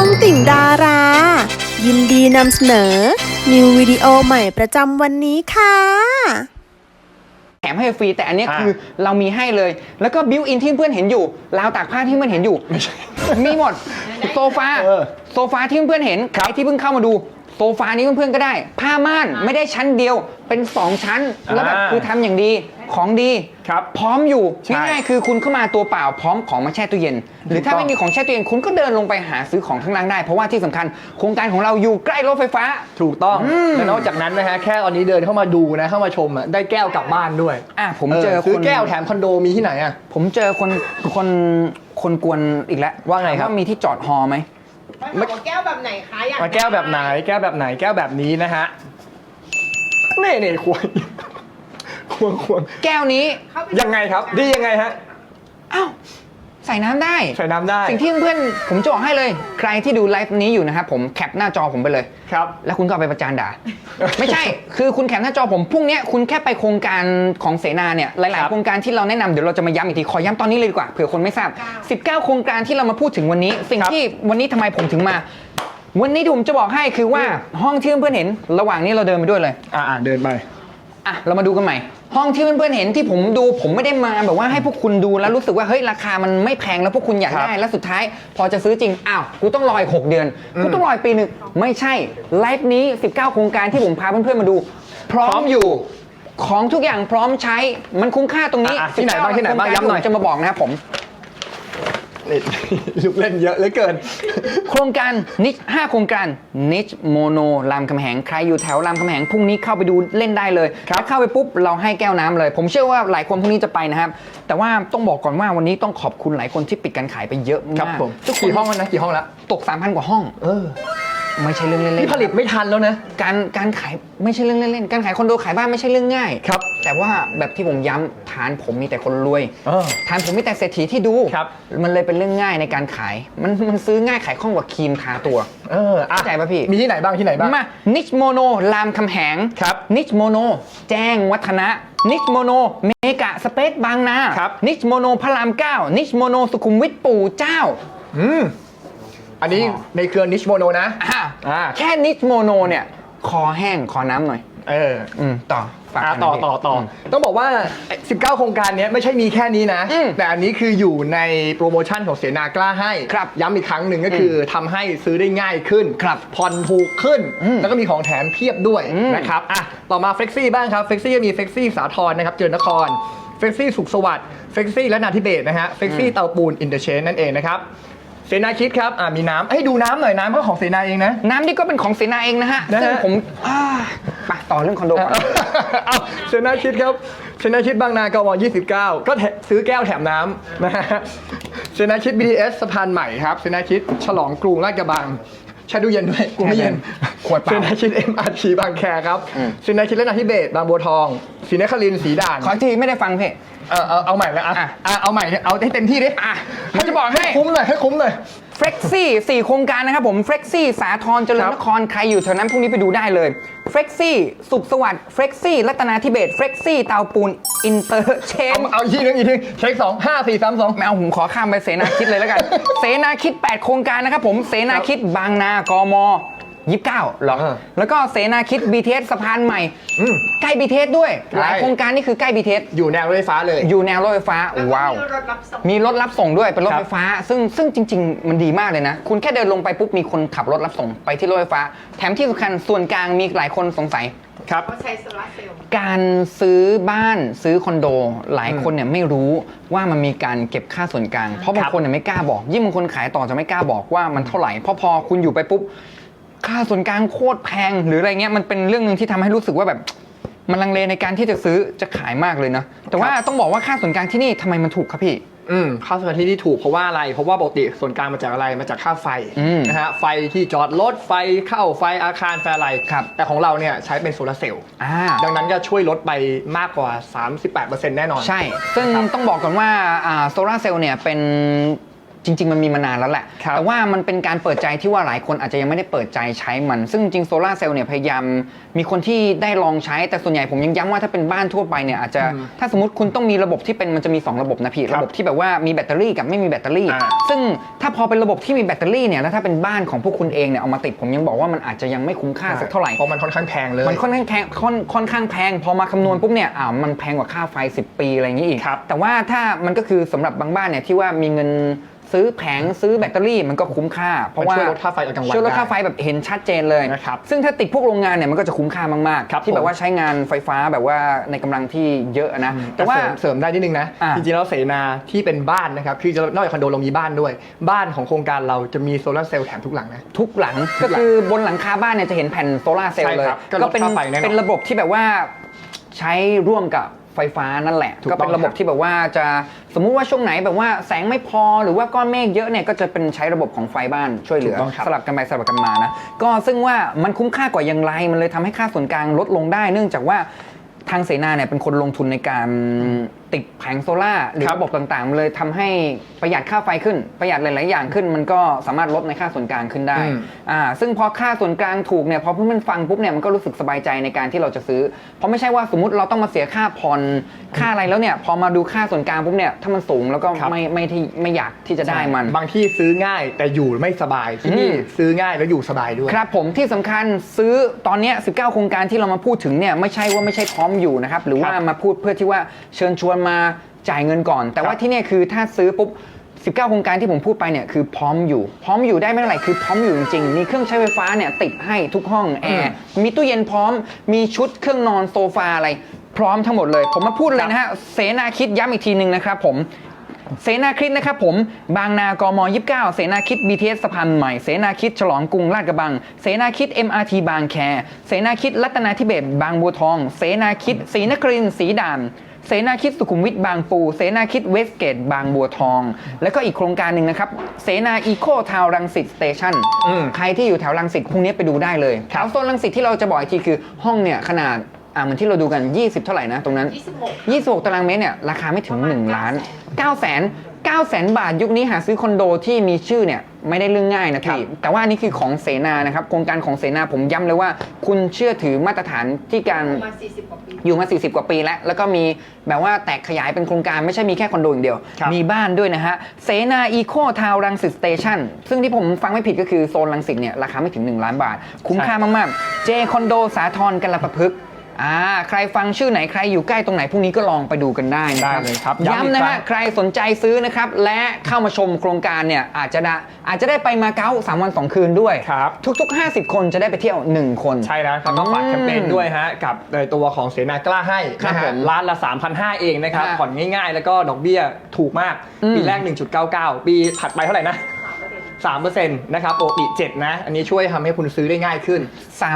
องติ่งดารา ยินดีนำเสนอ นิววิดีโอใหม่ประจำวันนี้ค่ะ แถมให้ฟรีแต่อันเนี้ยอ่าคือเรามีให้เลย แล้วก็บิวอินที่เพื่อนเห็นอยู่ราวตากผ้าที่เพื่อนเห็นอยู่ มีหมดโซฟาเออโซฟาที่เพื่อนเห็นใครที่เพิ่งเข้ามาดู โซฟานี้เพื่อนๆก็ได้ ผ้าม่านไม่ได้ชั้นเดียวเป็น 2 ชั้น แล้วแบบอ่า คือทำอย่างดี ของดีครับพร้อมอยู่ใช่ง่ายๆคือคุณเข้ามาตัวเปล่าพร้อมของมาแช่ตู้เย็น หรือถ้าถูกต้องไม่มีของแช่ตู้เย็นคุณก็เดินลงไปหาซื้อของข้างล่างได้ เพราะว่าที่สำคัญโครงการของเราอยู่ใกล้รถไฟฟ้า ถูกต้องอืมและนอกจากนั้นนะฮะแค่ตอนนี้เดินเข้ามาดูนะเข้ามาชมอะได้แก้วกลับบ้านด้วยอะผมเจอซื้อคนแก้วแถมคอนโดมีที่ไหนอะผมเจอคนคนคนกวนอีกแล้วว่าไงครับถมมีที่จอดฮอไหมไม่บอกว่าแก้วแบบไหนคะอยากมาแก้วแบบไหน แก้วแบบไหนแก้วแบบนี้นะฮะเน่เน่ควร ควรควรแก้วนี้เข้าปยังไงครับดียังไงฮะอ้าวใส่น้ำได้ใส่น้ำได้ สิ่งที่เพื่อนๆผมจะบอกให้เลย ใครที่ดูไลฟ์นี้อยู่นะครับผมแคปหน้าจอผมไปเลยครับ แล้วคุณก็เอาไปประจานด่า ไม่ใช่ คือคุณแคปหน้าจอผมพรุ่งเนี้ยคุณแค่ไปโครงการของเสนาเนี่ยหลายครัๆบโครงการที่เราแนะนำเดี๋ยวเราจะมาย้ำอีกทีขอย้ำตอนนี้เลยดีกว่าเผื่อคนไม่ทราบ 19 โครงการที่เรามาพูดถึงวันนี้ สิ่งที่วันนี้ทำไมผมถึงมา วันนี้ที่ผมจะบอกให้คือว่าห้องที่เพื่อนๆเห็น ระหว่างนี้เราเดินไปด้วยเลย อ่าเดินไปอะเรามาดูกันใหม่ ห้องที่เพื่อนๆเห็นที่ผมดูผมไม่ได้มาแบบว่าให้พวกคุณดูแล้วรู้สึกว่าเฮ้ยราคามันไม่แพงแล้วพวกคุณอยากครับได้แล้วสุดท้าย พอจะซื้อจริงอ้าวกูต้องรออีกหกเดือนกูต้องรออีกปีหนึ่งไม่ใช่ไลฟ์นี้ 19 โครงการที่ผมพาเพื่อนๆมาดู พร้อมอยู่ของทุกอย่างพร้อมใช้มันคุ้มค่าตรงนี้อะที่ไหนบ้าง19ที่ไหนบ้างโครกรย้ำหน่อยที่ผมจะมาบอกนะครับผม นี่ ลูกเล่นเยอะเหลือเกิน โครงการนิช5โครงการนิชโมโนรามคำแหงใครอยู่แถวรามคำแหงพรุ่งนี้เข้าไปดูเล่นได้เลยถ้าเข้าไปปุ๊บเราให้แก้วน้ำเลย ผมเชื่อว่าหลายคนพรุ่งนี้จะไปนะครับ แต่ว่าต้องบอกก่อนว่าวันนี้ต้องขอบคุณหลายคนที่ปิดการขายไปเยอะครับมากผมทุกคนกี่ห้องแล้วนะกี่ห้องแล้ว ตก 3,000 กว่าห้อง เออ ไม่ใช่เรื่องเล่นๆนี่ผลิตไม่ทันแล้วนะ การการขายไม่ใช่เรื่องเล่นๆ การขายคอนโดขายบ้านไม่ใช่เรื่องง่าย ครับ แต่ว่าแบบที่ผมย้ำฐานผมมีแต่คนรวย เออ ฐานผมมีแต่เศรษฐีที่ดู ครับ มันเลยเป็นเรื่องง่ายในการขาย มันมันซื้อง่ายขายคล่องกว่าครีมทาตัว เอออะเข้าใจปะพี่ มีที่ไหนบ้างที่ไหนบ้าง มานิชโมโนรามคำแหงครับนิชโมโนแจ้งวัฒนะ นิชโมโนเมกะสเปซบางนาครับ นิชโมโนพระรามเก้านิชโมโนสุขุมวิทปู่เจ้า อืม อันนี้อ๋อในเครือนิชโมโนนะ อะอ่า แค่นิชโมโนเนี่ย คอแห้งขอน้ำหน่อย เออ อืม ต่อฝากอะกันต่อนะพี่ต่อต่ออมต้องบอกว่า 19 โครงการเนี้ยไม่ใช่มีแค่นี้นะ อืมแต่อันนี้คืออยู่ในโปรโมชั่นของเสนากล้าให้ ครับย้ำอีกครั้งหนึ่งก็คือทำให้ซื้อได้ง่ายขึ้น ครับผ่อนถูกขึ้น อืมแล้วก็มีของแถมเพียบด้วยอืมนะครับ อะ ต่อมาเฟ e กซี่บ้างครับเฟ e กซี่มีเฟ e กซี่สาทรนะครับ เจริญนครเฟ e กซี่สุขสวัสดิ์เฟ e กซี่และนาทิเบศนะฮะเฟ e กซี่เตาปูนอินเตอร์เชนนั่นเองนะครับ เสนาคิดครับอะมีน้ำให้ดูน้ำหน่อยน้ำก็ของเสนาเองนะ น้ำนี่ก็เป็นของเสนาเองนะฮะนะฮะ ซึ่งผมอ่าไปต่อเรื่องคอนโดก่อน เอาเซนาชิดครับเซนาชิดบางนากม29 ก็แถซื้อแก้วแถมน้ำนะฮะเซนาชิด BTS สะพานใหม่ครับเซนาชิดฉลองกรุงลาดกระบังใช้ดูเย็นด้วยกูไม่เย็นขวดเปล่าเซนาชิด MRT บางแคครับเซนาชิดและนาทิเบศบางบัวทองศรีนครินทร์ศรีด่าน ขออีกทีไม่ได้ฟังพี่ เออเอาเอาใหม่แล้วอะอะ อะเอาใหม่เอาให้เต็มที่ดิอะผมจะบอกให้ คุ้มหน่อยให้คุ้มหน่อย เฟร็กซี่สี่โครงการนะครับผมเฟร็กซี่สาทรเจริญนครใครอยู่แถวนั้นพรุ่งนี้ไปดูได้เลยเฟร็กซี่สุขสวัสดิ์เฟร็กซี่รัตนาธิเบศเฟร็กซี่เตาปูนอินเตอร์เชนเอาเอาอีกทีนึงอีกทีเช็คสองห้าสี่สามสอง ไม่เอาผมขอข้ามไปเสนาคิดเลยแล้วกัน เสนาคิด 8 โครงการนะครับผมเสนาคิดบางนากม 29เหรอ เออแล้วก็เสนาคิด BTS สะพานใหม่อืมใกล้ BTS ด้วยหลายใช่โครงการนี่คือใกล้ BTS อยู่แนวรถไฟฟ้าเลย อยู่แนวรถไฟฟ้าแล้วก็ว้าวมีรถรับส่งมีรถรับส่งด้วยเป็นรถครับ ไฟฟ้า ซึ่งซึ่งจริง ๆ มันดีมากเลยนะ คุณแค่เดินลงไปปุ๊บมีคนขับรถรับส่งไปที่รถไฟฟ้า แถมที่สำคัญส่วนกลางมีหลายคนสงสัย ครับ เขาใช้โซลาร์เซลล์ การซื้อบ้านซื้อคอนโด หลายคนเนี่ยไม่รู้ว่ามันมีการเก็บค่าส่วนกลาง เพราะบางคนเนี่ยไม่กล้าบอก ยิ่งบางคนขายต่อจะไม่กล้าบอกว่ามันเท่าไหร่เพราะพอคุณอยู่ไปปุ๊บ ค่าส่วนกลางโคตรแพงหรืออะไรเงี้ยมันเป็นเรื่องหนึ่งที่ทำให้รู้สึกว่าแบบ มันลังเลในการที่จะซื้อจะขายมากเลยนะแต่ว่าต้องบอกว่าค่าส่วนกลางที่นี่ทำไมมันถูกครับพี่ อืมค่าสถานที่ที่ถูกเพราะว่าอะไร เพราะว่าปกติส่วนกลางมาจากอะไรมาจากค่าไฟอืมนะฮะไฟที่จอดรถไฟเข้าไฟอาคารไฟอะไรครับ แต่ของเราเนี่ยใช้เป็นโซลาร์เซลล์อ่า ดังนั้นก็ช่วยลดไปมากกว่า 38%แน่นอน ใช่ ซึ่งต้องบอกก่อนว่าโซลาร์เซลล์เนี่ยเป็น จริง ๆ มันมีมานานแล้วแหละ ครับแต่ว่ามันเป็นการเปิดใจที่ว่าหลายคนอาจจะยังไม่ได้เปิดใจใช้มัน ซึ่งจริงโซลาร์เซลล์เนี่ยพยายาม มีคนที่ได้ลองใช้ แต่ส่วนใหญ่ผมยังย้ำว่าถ้าเป็นบ้านทั่วไปเนี่ยอาจจะถ้าสมมติคุณต้องมีระบบที่เป็นมันจะมี 2 ระบบนะพี่ ครับระบบที่แบบว่ามีแบตเตอรี่กับไม่มีแบตเตอรี่ อ่า ซึ่งถ้าพอเป็นระบบที่มีแบตเตอรี่เนี่ยแล้วถ้าเป็นบ้านของพวกคุณเองเนี่ยเอามาติดผมยังบอกว่ามันอาจจะยังไม่คุ้มค่าสักเท่าไหร่ เพราะมันค่อนข้างแพงเลย มันค่อนข้างแพงค่อนค่อนข้างแพง พอมาคำนวณปุ๊บเนี่ยอ่ามันแพงกว่าค่าไฟ 10 ปีอะไรอย่างนี้อีก ครับแต่ว่าถ้ามันก็คือสำหรับบางบ้านเนี่ยที่ว่ามีเงิน ซื้อแผงซื้อแบตเตอรี่มันก็คุ้มค่า เพราะว่ามันช่วยลดค่าไฟตอนกลางวันช่วยลดได้ค่าไฟแบบเห็นชัดเจนเลยนะครับซึ่งถ้าติดพวกโรงงานเนี่ยมันก็จะคุ้มค่ามากครับๆที่แบผมบว่าใช้งานไฟฟ้าแบบว่าในกำลังที่เยอะนะ แต่ว่าเสริมเสริมได้นิดนึงนะอ่าจริงๆแล้วเสนาที่เป็นบ้านนะครับ คือนอกจากคอนโดเรามีบ้านด้วย บ้านของโครงการเราจะมีโซลาร์เซลล์แถมทุกหลังนะ ทุกหลังก็คือบนหลังคาบ้านเนี่ยจะเห็นแผ่นโซลาร์เซลใช่ล์เลยครับก็ลดเป็นค่าไฟแน่นอนเป็นระบบที่แบบว่าใช้ร่วมกับ ไฟฟ้านั่นแหละ ถูกก็ต้เป็องนระบบครับ ที่แบบว่าจะสมมุติว่าช่วงไหนแบบว่าแสงไม่พอหรือว่าก้อนเมฆเยอะเนี่ยก็จะเป็นใช้ระบบของไฟบ้านช่วยเหลือถูกต้องครับ สลับกันไปสลับกันมานะก็ซึ่งว่ามันคุ้มค่ากว่าอย่างไร มันเลยทำให้ค่าส่วนกลางลดลงได้ เนื่องจากว่าทางเสนาเนี่ยเป็นคนลงทุนในการ ติดแผงโซล่าร์หรือครับระบบต่างๆมันเลยทำให้ประหยัดค่าไฟขึ้น ประหยัดหลายๆอย่างขึ้น มันก็สามารถลดในค่าส่วนกลางขึ้นได้อืมอ่าซึ่งพอค่าส่วนกลางถูกเนี่ยพอเพื่อนๆฟังปุ๊บเนี่ยมันก็รู้สึกสบายใจในการที่เราจะซื้อ เพราะไม่ใช่ว่าสมมติเราต้องมาเสียค่าผ่อนค่าอะไรแล้วเนี่ยพอมาดูค่าส่วนกลางปุ๊บเนี่ยถ้ามันสูงแล้วก็ครับไม่ไม่ที่ไม่อยากที่จะได้มัน บางที่ซื้อง่ายแต่อยู่ไม่สบายที่นี่อืมซื้อง่ายแล้วอยู่สบายด้วยครับผมที่สำคัญซื้อตอนเนี้ย19 โครงการที่เรามาพูดถึงเนี่ยไม่ใช่ว่าไม่ใช่พร้อมอยู่นะครับหรือว่าครับมาพูดเพื่อที่ว่าเชิญชวนมาจ่ายเงินก่อน แต่ครับว่าที่เนี่ยคือถ้าซื้อปุ๊บ 19 โครงการที่ผมพูดไปเนี่ยคือพร้อมอยู่ พร้อมอยู่ได้ไม่เท่าไหร่คือพร้อมอยู่จริงๆ มีเครื่องใช้ไฟฟ้าเนี่ยติดให้ทุกห้องแอร์มีตู้เย็นพร้อม มีชุดเครื่องนอนโซฟาอะไร พร้อมทั้งหมดเลย ผมมาพูดเลยนะฮะเสนาคิดย้ำอีกทีหนึ่งนะครับผมเสนาคิดนะครับผม บางนากม 29 เสนาคิด BTS สะพานใหม่ เสนาคิดฉลองกรุงลาดกระบัง เสนาคิด MRT บางแค เสนาคิดรัตนาธิเบศรบางบัวทอง เสนาคิดศรีนครินทร์ศรีด่าน เสนาคิดสุขุมวิทบางปู เสนาคิดเวสเกตบางบัวทอง แล้วก็อีกโครงการหนึ่งนะครับ เสนาอีโคทาวรังสิตสเตชันอืม ใครที่อยู่แถวรังสิตพรุ่งนี้ไปดูได้เลยแถวโซนรังสิตที่เราจะบอกอีกทีคือห้องเนี่ยขนาดอ่าเหมือนที่เราดูกัน 20 เท่าไหร่นะตรงนั้น 26 26 ตารางเมตรเนี่ยราคาไม่ถึงประมาณ1ล้าน9แสน 9แสนบาทยุคนี้หาซื้อคอนโดที่มีชื่อเนี่ยไม่ได้เรื่องง่ายนะพี่แต่ว่าอันนี่คือของเสนานะครับโครงการของเสนาผมย้ำเลยว่า คุณเชื่อถือมาตรฐานที่การประมาณ40กว่าปีอยู่มา 40 กว่าปีแล้ว แล้วก็มีแบบว่าแตกขยายเป็นโครงการไม่ใช่มีแค่คอนโดอย่างเดียวครับมีบ้านด้วยนะฮะเสนาอีโคทาวรังสิตสเตชันซึ่งที่ผมฟังไม่ผิดก็คือโซนรังสิตเนี่ยราคาไม่ถึง 1 ล้านบาท คุ้มค่ามากๆเจคอนโดสาทรกันละประพฤกษ์ อ่าใครฟังชื่อไหนใครอยู่ใกล้ตรงไหนพรุ่งนี้ก็ลองไปดูกันได้นะได้เลยครับย้ำอีกย้ำนะครั้ฮะง ใครสนใจซื้อนะครับและเข้ามาชมโครงการเนี่ยอาจจะได้อาจจะได้ไปมาเก๊า3วัน2คืนด้วย ครับ ทุก ๆ 50 คนจะได้ไปเที่ยว 1 คน ใช่แล้วครับต้องฝากแคมเปญด้วยฮะกับในตัวของเสนากล้าให้ครับนะผฮะมร้านละ 3,500 เองนะครับครับผ่อนง่ายๆ แล้วก็ดอกเบี้ยถูกมาก อืม ปีแรก 1.99 ปีถัดไปเท่าไหร่นะ3%นะครับปกติ7นะ อันนี้ช่วยทำให้คุณซื้อได้ง่ายขึ้น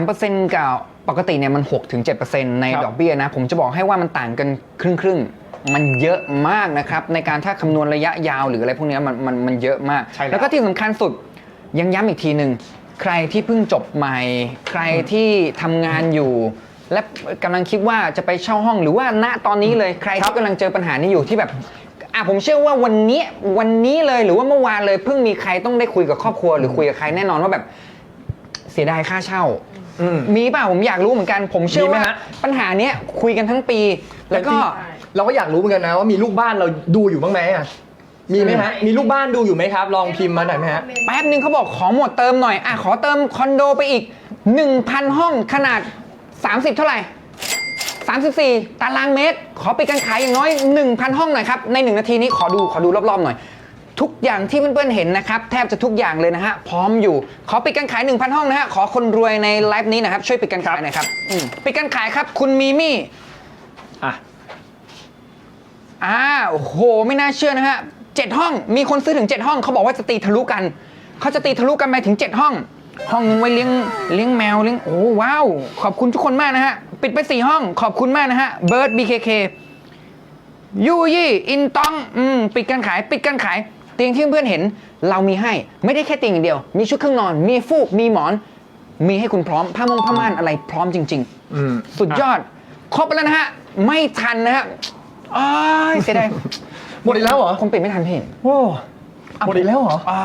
3%กับ ปกติเนี่ยมัน 6-7%ในครับดอกเบี้ยนะ ผมจะบอกให้ว่ามันต่างกันครึ่งครึ่งๆมันเยอะมากนะครับ ในการถ้าคำนวณระยะยาวหรืออะไรพวกเนี้ยมันมันมันเยอะมากใช่แล้วแล้วก็ที่สำคัญสุดยังย้ำอีกทีหนึ่งใครที่เพิ่งจบใหม่ ใครที่ทำงานอยู่ และกำลังคิดว่าจะไปเช่าห้องหรือว่าณตอนนี้เลยใครที่กำลังเจอปัญหานี้อยู่ที่แบบอะผมเชื่อว่าวันนี้วันนี้เลยหรือว่าเมื่อวานเลยเพิ่งมีใครต้องได้คุยกับครอบครัว หรือคุยกับใครแน่นอนว่าแบบเสียดายค่าเช่า อืมมีเปล่าผมอยากรู้เหมือนกัน ผมเชื่อมีไหมว่าฮะ ปัญหาเนี้ยคุยกันทั้งปี แล้วก็ เราก็อยากรู้เหมือนกันนะว่ามีลูกบ้านเราดูอยู่บ้างไหมอะมีไหมฮะมีลูกบ้านดูอยู่ไหมครับ ลองพิมพ์มาหน่อยไหมฮะ แป๊บนึงเขาบอกขอหมดเติมหน่อย อะ ขอเติมคอนโดไปอีก 1,000 ห้องขนาด 30 เท่าไหร่ 34 ตารางเมตร ขอไปดการขายอย่างน้อย 1,000 ห้องหน่อยครับ ใน 1 นาทีนี้ขอดูขอดูรอบๆหน่อย ทุกอย่างที่เพื่อนๆเห็นนะครับ แทบจะทุกอย่างเลยนะฮะ พร้อมอยู่ ขอปิดการขาย 1,000 ห้องนะฮะ ขอคนรวยในไลฟ์นี้นะครับ ช่วยปิดการขายหน่อยครับอืมปิดการขายครับ คุณมีมี่อะอ่าโอ้โห ไม่น่าเชื่อนะฮะเจ็ดห้อง มีคนซื้อถึง 7 ห้อง เขาบอกว่าจะตีทะลุกัน เขาจะตีทะลุกันไปถึง 7 ห้อง ห้องนึงไว้เลี้ยงเลี้ยงแมวเลี้ยงโอ้ว้าว ขอบคุณทุกคนมากนะฮะ ปิดไป 4 ห้อง ขอบคุณมากนะฮะเบิร์ดบีเคเคยูยี่อินตองอืมปิดการขาย ปิดการขาย เตียงที่เพื่อนๆเห็นเรามีให้ไม่ได้แค่เตียงอย่างเดียว มีชุดเครื่องนอน มีฟูกมีหมอน มีให้คุณพร้อมผ้ามงผ้าม่านอะไรพร้อมจริงๆอืมสุดยอด ครบแล้วนะฮะ ไม่ทันนะฮะอ้ายเสียดายหมดอีกแล้วเหรอคงปิดไม่ทันพี่โอ้หมดอีกแล้วเหรออ่า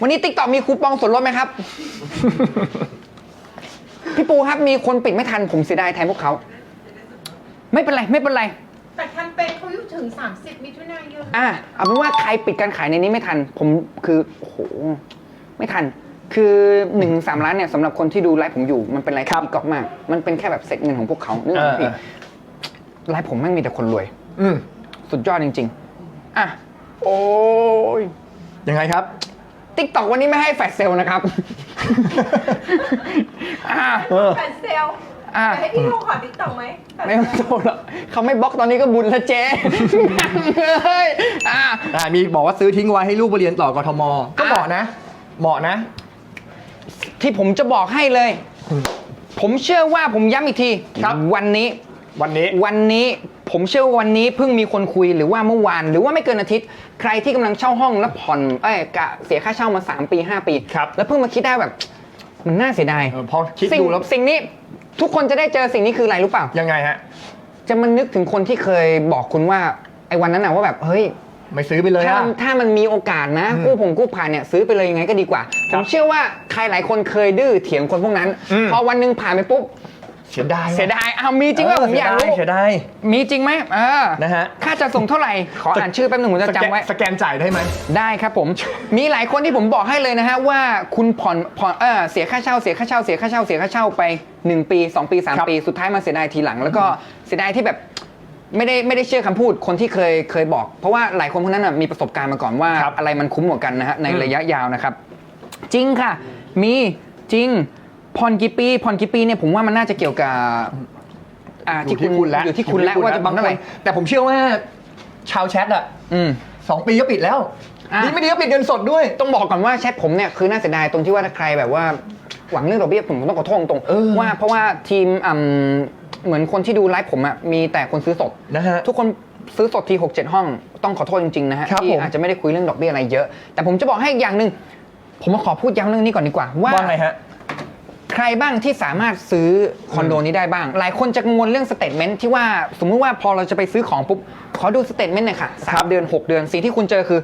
วันนี้ติ๊กต็อกมีคูปองส่วนลดไหมครับ พี่ปูครับมีคนปิดไม่ทันผมเสียดายแทนพวกเขา ไม่เป็นไร ไม่เป็นไร แต่แคมเปญเขาอยู่ถึง 30 มิถุนายนอะเอาเป็นว่าใครปิดการขายในนี้ไม่ทัน ผมคือโอ้โหไม่ทัน คือหนึ่งสามล้านเนี่ยสำหรับคนที่ดูไลฟ์ผมอยู่มันเป็นไลฟ์ที่ดีกอกมาก มันเป็นแค่แบบเซ็ตเงินของพวกเขานึกออกไหมพี่เออ ไลฟ์ผมแม่งมีแต่คนรวย อืมสุดยอดจริง ๆ อะ โอ้ยยังไงครับ ติ๊กต็อกวันนี้ไม่ให้แฟลชเซลล์นะครับ อะ เออ แฟนเซล อะแต่ให้พี่โทรขอติ๊กต็อกไหมไม่ต้องโทษหรอกเขาไม่บล็อกตอนนี้ก็บุญแล้วเจ๊เฮ้ยอะอ่ามีบอกว่าซื้อทิ้งไว้ให้ลูกไปเรียนต่อกทม ก็เหมาะนะ เหมาะนะ ที่ผมจะบอกให้เลย ผมเชื่อว่าผมย้ำอีกทีครับวันนี้ วันนี้ วันนี้ผมเชื่อว่าวันนี้เพิ่งมีคนคุยหรือว่าเมื่อวาน หรือว่าไม่เกินอาทิตย์ ใครที่กำลังเช่าห้องแล้วผ่อนเอ้ยกะเสียค่าเช่ามา 3 ปี 5 ปี ครับ แล้วเพิ่งมาคิดได้แบบ มันน่าเสียดายเออพอคิดสิ่งดูแล้ว สิ่งนี้ ทุกคนจะได้เจอสิ่งนี้คืออะไรรู้เปล่า ยังไงฮะ จะมานึกถึงคนที่เคยบอกคุณว่าไอ้วันนั้นน่ะว่าแบบเฮ้ย ไม่ซื้อไปเลยถ้าอะถ้ามันมีโอกาสนะอืมกู้ผงกู้ผ่านเนี่ยซื้อไปเลยยังไงก็ดีกว่าคผรับมเชื่อว่าใครหลายคนเคยดื้อเถียงคนพวกนั้น อืมพอวันหนึงผ่านไปปุ๊บ เสียดายว่ะเสียดายอ้าวมีจริงว่าผมอยากรู้เสียดายมีจริงไหมเออนะฮะค่าจะส่งเท่าไหร่ ขออ่านชื่อแป๊บหนึงผมจะสแกนจำไว้ สแกนจ่ายได้ไหมได้ครับผม มีหลายคนที่ผมบอกให้เลยนะฮะว่าคุณผ่อนผ่อนเออเสียค่าเช่าเสียค่าเช่าเสียค่าเช่าเสียค่าเช่าไป 1 ปี 2 ปีครับ3ปีสุดท้ายมาเสียดายทีหลัง แล้วก็เสียดายที่แบบไม่ได้ไม่ได้เชื่อคำพูดคนที่เคยเคยบอก เพราะว่าหลายคนพวกนั้นนะมีประสบการณ์มาก่อนว่าครับอะไรมันคุ้มกว่ากันนะฮะในอืมระยะยาวนะครับ จริงค่ะ มีจริง ผ่อนกี่ปีผ่อนกี่ปีเนี่ยผมว่ามันน่าจะเกี่ยวกับอ่าอยู่ที่คุณแล้วอยู่ที่คุณแล้วว่าจะบังเท่าไหร่แต่ผมเชื่อว่าชาวแชทอะอืม สองปีก็ปิดแล้วอะ นี่ไม่ดีก็ปิดเงินสดด้วย ต้องบอกก่อนว่าแชทผมเนี่ยคือน่าเสียดายตรงที่ว่าถ้าใครแบบว่าหวังเรื่องดอกเบี้ยผมต้องขอโทษตรงเออ ว่าเพราะว่าทีมอืมเหมือนคนที่ดูไลฟ์ผมอะมีแต่คนซื้อสด นะฮะ ทุกคนซื้อสดที6 7 ห้องต้องขอโทษจริง ๆ นะฮะ ครับที่ผมอาจจะไม่ได้คุยเรื่องดอกเบี้ยอะไรเยอะ แต่ผมจะบอกให้อีกอย่างหนึ่ง ผมมาขอพูดย้ำเรื่องนี้ก่อนดีกว่า ว่าว่าไงฮะ ใครบ้างที่สามารถซื้อคอนโดนี้ได้บ้าง หลายคนจะกังวลเรื่องสเตทเมนต์ที่ว่าสมมุติว่าพอเราจะไปซื้อของปุ๊บขอดูสเตทเมนต์หน่อยค่ะสามเดือน 6 เดือนสิ่งที่คุณเจอคือ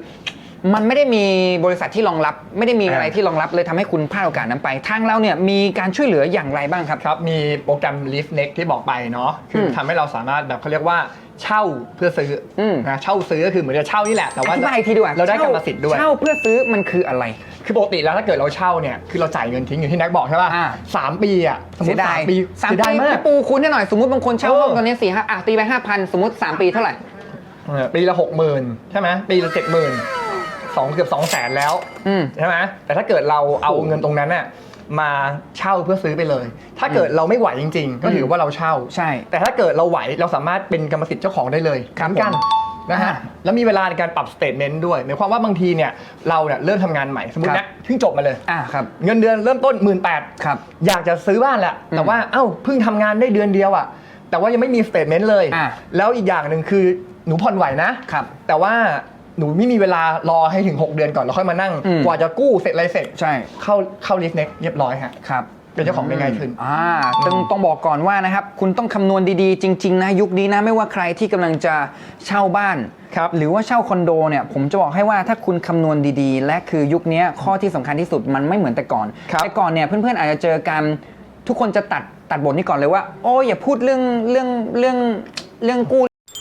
มันไม่ได้มีบริษัทที่รองรับ ไม่ได้มีอะไรอ่าที่รองรับเลยทำให้คุณพลาดโอกาสนั้นไป ทางเราเนี่ยมีการช่วยเหลืออย่างไรบ้างครับครับ มีโปรแกรม Lift Next ที่บอกไปเนาะคืออมทำให้เราสามารถแบบเขาเรียกว่า เช่าเพื่อซื้ออม นะเช่าซื้อก็คือเหมือนจะเช่านี่แหละ แต่อว่าธิบายอีกทีดีกว่าเราได้กรช่รมสิทธิ์ด้วย เช่าเพื่อซื้อมันคืออะไร คือปกติแล้วถ้าเกิดเราเช่าเนี่ยคือเราจ่ายเงินทิ้งอย่างที่แน็กบอกใช่ป่ะอ่า สามปีอะสมมเสีติยดาสายมปีสามเสียดายปีมาก พี่ปูคูณให้หน่อยสมมติบางคนเช่าเออ ห้องตอนนี้สี่ห้าอะตีไปห้าพันสมมติสามปีเท่าไหร่ เออปีละหกหมื่นใช่ไหมปีละเจ็ดหมื่นสองเกือบสองแสนแล้วอืม ใช่ไหมแต่ถ้าเกิดเราเอาเงินตรงนั้นน่ะ มาเช่าเพื่อซื้อไปเลย ถ้าเกิดเราไม่ไหวจริง ๆ ก็ถือว่าเราเช่า ใช่ แต่ถ้าเกิดเราไหวเราสามารถเป็นกรรมสิทธิ์เจ้าของได้เลยครับ เหมือนกันผมนะฮะอ่าแล้วมีเวลาในการปรับสเตทเมนต์ด้วยหมายความว่าบางทีเนี่ยเราเนี่ยเริ่มทำงานใหม่สมมติครับนะเพิ่งจบมาเลย อะครับ เงินเดือนเริ่มต้นหมื่นแปดครับ อยากจะซื้อบ้านแหละอืมแต่ว่าเอ้าเพิ่งทำงานได้เดือนเดียวอะ แต่ว่ายังไม่มีสเตทเมนต์เลย อ่าแล้วอีกอย่างหนึ่งคือหนูผ่อนไหวนะ ครับ แต่ว่า หนูไม่มีเวลารอให้ถึง 6 เดือนก่อนแล้วค่อยมานั่ง อืม กว่าจะกู้เสร็จอะไรเสร็จใช่เข้าเข้าลิสต์เน็กเรียบร้อยฮะ ครับเป็นเจ้าของได้ง่ายขึ้น อ่าต้องต้องบอกก่อนว่านะครับ คุณต้องคำนวณดีๆ จริง ๆ นะ ยุคนี้นะ ไม่ว่าใครที่กำลังจะเช่าบ้าน ครับ หรือว่าเช่าคอนโดเนี่ย ผมจะบอกให้ว่าถ้าคุณคำนวณดีๆ และคือยุคนี้ข้อที่สำคัญที่สุดมันไม่เหมือนแต่ก่อน ครับแต่ก่อนเนี่ยเพื่อนๆอาจจะเจอกันทุกคนจะตัดตัดบทนี้ก่อนเลยว่า โอ้ยอย่าพูดเรื่องเรื่องเรื่องเรื่องกู้